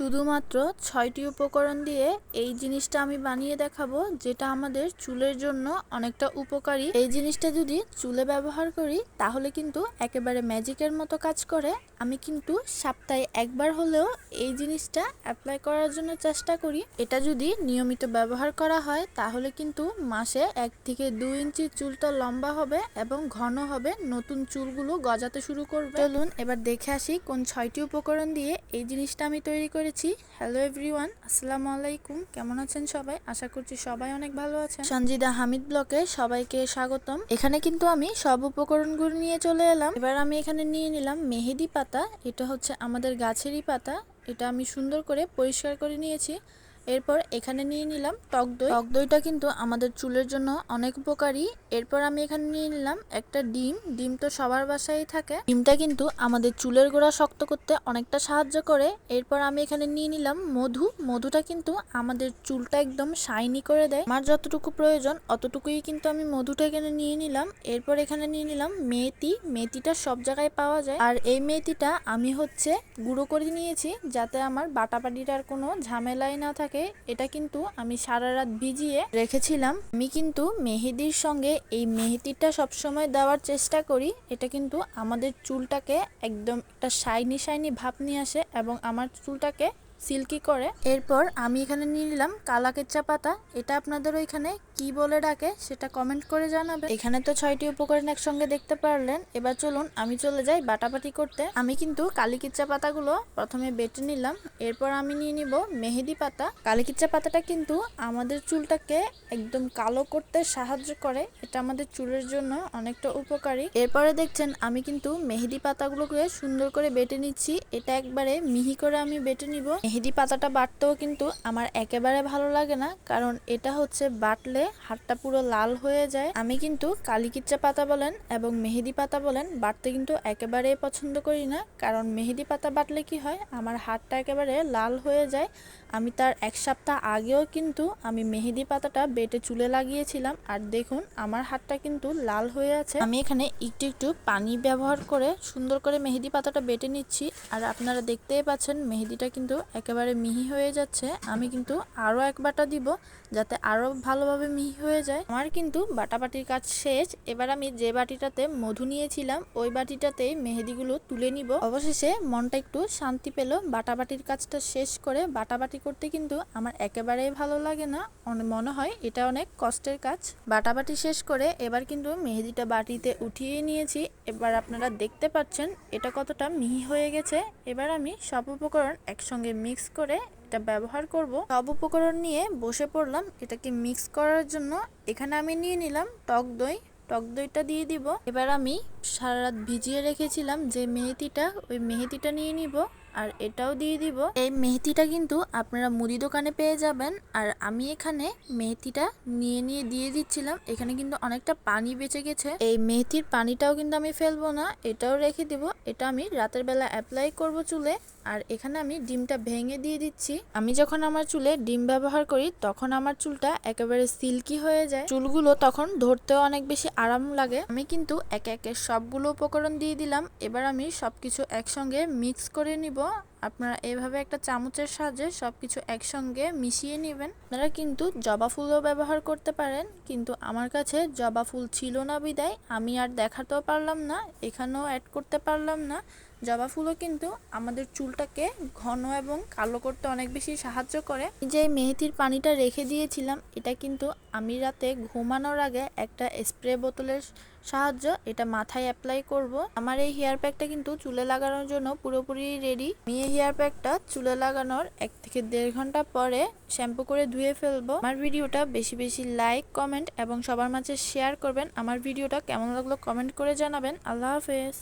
শুধুমাত্র ছয়টি উপকরণ দিয়ে এই জিনিসটা আমি বানিয়ে দেখাবো, যেটা আমাদের চুলের জন্য অনেকটা উপকারী। এই জিনিসটা যদি চুলে ব্যবহার করি, তাহলে কিন্তু একেবারে ম্যাজিকের মতো কাজ করে। আমি কিন্তু সপ্তাহে একবার হলেও এই জিনিসটা অ্যাপ্লাই করার জন্য চেষ্টা করি। এটা যদি নিয়মিত ব্যবহার করা হয়, তাহলে কিন্তু মাসে এক থেকে দুই ইঞ্চি চুলটা লম্বা হবে এবং ঘন হবে। নতুন চুলগুলো গজাতে শুরু করবে। চলুন এবার দেখে আসি কোন ছয়টি উপকরণ দিয়ে এই জিনিসটা আমি তৈরি করেছি। হ্যালো এভরিওয়ান আসসালামু আলাইকুম। কেমন আছেন সবাই? আশা করছি সবাই অনেক ভালো আছেন। সঞ্জিদা হামিদ ব্লকে সবাইকে স্বাগতম। এখানে কিন্তু আমি সব উপকরণগুলো নিয়ে চলে এলাম। এবার আমি এখানে নিয়ে নিলাম মেহেদি পাতা। এটা হচ্ছে আমাদের গাছেরই পাতা। এটা আমি সুন্দর করে পরিষ্কার করে নিয়েছি। এরপর এখানে নিয়ে নিলাম টক দই। টক দইটা কিন্তু আমাদের চুলের জন্য অনেক উপকারী। এরপর আমি এখানে নিয়ে নিলাম একটা ডিম। ডিম তো সবার বাসায় থাকে। ডিমটা কিন্তু আমাদের চুলের গোড়া শক্ত করতে অনেকটা সাহায্য করে। এরপর আমি এখানে নিয়ে নিলাম মধু। মধুটা কিন্তু আমাদের চুলটা একদম শাইনি করে দেয়। আমার যতটুকু প্রয়োজন অতটুকুই কিন্তু আমি মধুটা এখানে নিয়ে নিলাম। এরপর এখানে নিয়ে নিলাম মেথি। মেথিটা সব জায়গায় পাওয়া যায়। আর এই মেথিটা আমি হচ্ছে গুঁড়ো করে নিয়েছি যাতে আমার বাটাবাটিটার কোনো ঝামেলাই না থাকে। এটা কিন্তু আমি সারা রাত ভিজিয়ে রেখেছিলাম। আমি কিন্তু মেহেদির সঙ্গে এই মেহেদিটা সবসময় দেওয়ার চেষ্টা করি। এটা কিন্তু আমাদের চুলটাকে একদম একটা শাইনি শাইনি ভাব নিয়ে আসে এবং আমার চুলটাকে সিল্কি করে। এরপর আমি এখানে নিয়ে নিলাম কালা কেচ্চা পাতা। এটা আপনাদের ওইখানে কি বলে ডাকে সেটা কমেন্ট করে জানাবে। এখানে তো ছয়টি উপকরণ একসঙ্গে দেখতে পারলেন। এবার চলুন, আমি চলে যাই বাটাবাটি করতে। আমি কিন্তু কালিকিচ্চা পাতাগুলো প্রথমে বেটে নিলাম। এরপর আমি নিয়ে নিব মেহেদি পাতা। কালিকিচ্চা পাতাটা কিন্তু আমাদের চুলটাকে একদম কালো করতে সাহায্য করে। এটা আমাদের চুলের জন্য অনেকটা উপকারী। এরপরে দেখছেন, আমি কিন্তু মেহেদি পাতাগুলোকে সুন্দর করে বেটে নিচ্ছি। এটা একবারে মিহি করে আমি বেটে নিব। মেহেদি পাতাটা বাটতেও কিন্তু আমার একেবারে ভালো লাগে না, কারণ এটা হচ্ছে বাটলে হাতটা পুরো লাল হয়ে যায়। আমি কিন্তু কালিকিচ্চা পাতা বলেন এবং মেহেদি পাতা বলেন বাটতে কিন্তু একেবারেই পছন্দ করি না। কারণ মেহেদি পাতা বাটলে কি হয়, আমার হাতটা একেবারে লাল হয়ে যায়। আমি তার এক সপ্তাহ আগেও কিন্তু আমি মেহেদি পাতাটা বেটে চুলে লাগিয়েছিলাম। আর দেখুন, আমার হাতটা কিন্তু লাল হয়ে আছে। আমি এখানে একটু একটু পানি ব্যবহার করে সুন্দর করে মেহেদি পাতাটা বেটে নিচ্ছি। আর আপনারা দেখতেই পাচ্ছেন, মেহেদিটা কিন্তু একেবারে মিহি হয়ে যাচ্ছে। আমি কিন্তু আরও এক বাটা দিব, যাতে আরও ভালোভাবে মিহি হয়ে যায় আমার কিন্তু বাটাবাটির কাজ শেষ। এবার আমি যে বাটিটাতে মধু নিয়েছিলাম, ওই বাটিটাতেই মেহেদিগুলো তুলে নিব। অবশেষে মনটা একটু শান্তি পেল। বাটাবাটির কাজটা শেষ করে বাটাবাটি করতে কিন্তু আমার একেবারেই ভালো লাগে না। মনে হয় এটা অনেক কষ্টের কাজ। বাটাবাটি শেষ করে এবার কিন্তু মেহেদিটা বাটিতে উঠিয়ে নিয়েছি। এবার আপনারা দেখতে পাচ্ছেন এটা কতটা মিহি হয়ে গেছে। এবার আমি সব উপকরণ একসঙ্গে মিক্স করে এটা ব্যবহার করব। সব উপকরণ নিয়ে বসে পড়লাম। এটাকে মিক্স করার জন্য এখানে আমি নিয়ে নিলাম টক দই। টক দইটা দিয়ে দিব। এবার আমি সারা রাত ভিজিয়ে রেখেছিলাম যে মেহেদিটা, ওই মেহেদিটা নিয়ে নিব। আর এটাও দিয়ে দিব। এই মেহেদিটা কিন্তু আপনারা মুদি দোকানে পেয়ে যাবেন। আর আমি এখানে মেহেদিটা নিয়ে নিয়ে দিয়ে দিচ্ছিলাম। এখানে কিন্তু অনেকটা পানি বেঁচে গেছে। এই মেহেদির পানিটাও কিন্তু আমি ফেলব না, এটাও রেখে দিব। এটা আমি রাতের বেলা অ্যাপ্লাই করব চুলে। আর এখানে আমি ডিমটা ভেঙে দিয়ে দিচ্ছি। আমি যখন আমার চুলে ডিম ব্যবহার করি, তখন আমার চুলটা একেবারে সিল্কি হয়ে যায়। চুলগুলো তখন ধরতেও অনেক বেশি আরাম লাগে। আমি কিন্তু একে একে সবগুলো উপকরণ দিয়ে দিলাম। এবার আমি সবকিছু একসঙ্গে মিক্স করে নিব। আপনারা এভাবে একটা চামচের সাহায্যে সব কিছু একসঙ্গে মিশিয়ে নেবেন। আপনারা কিন্তু জবা ফুলও ব্যবহার করতে পারেন, কিন্তু আমার কাছে জবা ফুল ছিল না বিদায়। আমি আর দেখাতেও পারলাম না, এখানেও অ্যাড করতে পারলাম না। জবা ফুলও কিন্তু আমাদের চুলটাকে ঘন এবং কালো করতে অনেক বেশি সাহায্য করে। যে মেহেদির পানিটা রেখে দিয়েছিলাম, এটা কিন্তু আমি রাতে ঘুমানোর আগে একটা স্প্রে বোতলের সাহায্য এটা মাথায় অ্যাপ্লাই করব। আমার এই হেয়ার প্যাকটা কিন্তু চুলে লাগানোর জন্য পুরোপুরি রেডি। আমি এই হেয়ার প্যাকটা চুলে লাগানোর এক থেকে দেড় ঘণ্টা পরে শ্যাম্পু করে ধুয়ে ফেলব। আমার ভিডিওটা বেশি বেশি লাইক, কমেন্ট এবং সবার মাঝে শেয়ার করবেন। আমার ভিডিওটা কেমন লাগল কমেন্ট করে জানাবেন। আল্লাহ হাফেজ।